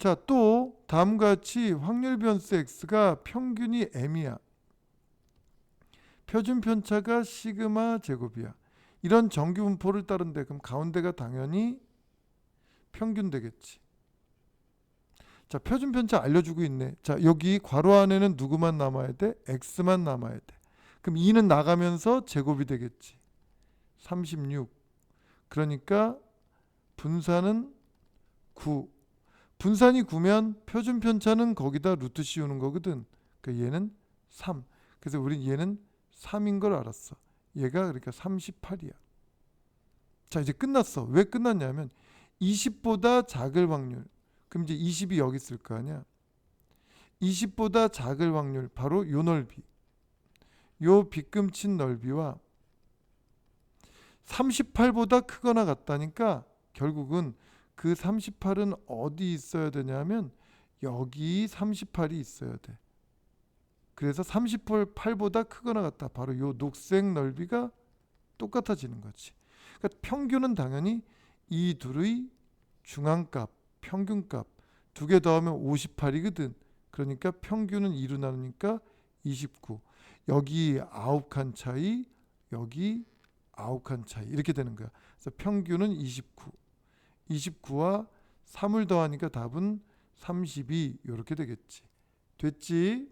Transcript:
자, 또 다음과 같이 확률 변수 x가 평균이 m이야. 표준 편차가 시그마 제곱이야. 이런 정규 분포를 따른데 그럼 가운데가 당연히 평균 되겠지. 자, 표준 편차 알려주고 있네. 자, 여기 괄호 안에는 누구만 남아야 돼? x만 남아야 돼. 그럼 2는 나가면서 제곱이 되겠지. 36. 그러니까 분산은 9. 분산이 9면 표준 편차는 거기다 루트 씌우는 거거든. 그러니까 얘는 3. 그래서 우린 얘는 3인 걸 알았어. 얘가 그러니까 38이야. 자, 이제 끝났어. 왜 끝났냐면 20보다 작을 확률. 그럼 이제 20이 여기 있을 거 아니야. 20보다 작을 확률 바로 요 넓이. 요 빗금친 넓이와 38보다 크거나 같다니까 결국은 그 38은 어디 있어야 되냐면 여기 38이 있어야 돼. 그래서 38보다 크거나 같다. 바로 요 녹색 넓이가 똑같아지는 거지. 그러니까 평균은 당연히 이 둘의 중앙값, 평균값 두 개 더하면 58이거든. 그러니까 평균은 2로 나누니까 29. 여기 9칸 차이, 여기 9칸 차이 이렇게 되는 거야. 그래서 평균은 29. 29와 3을 더하니까 답은 32 이렇게 되겠지. 됐지?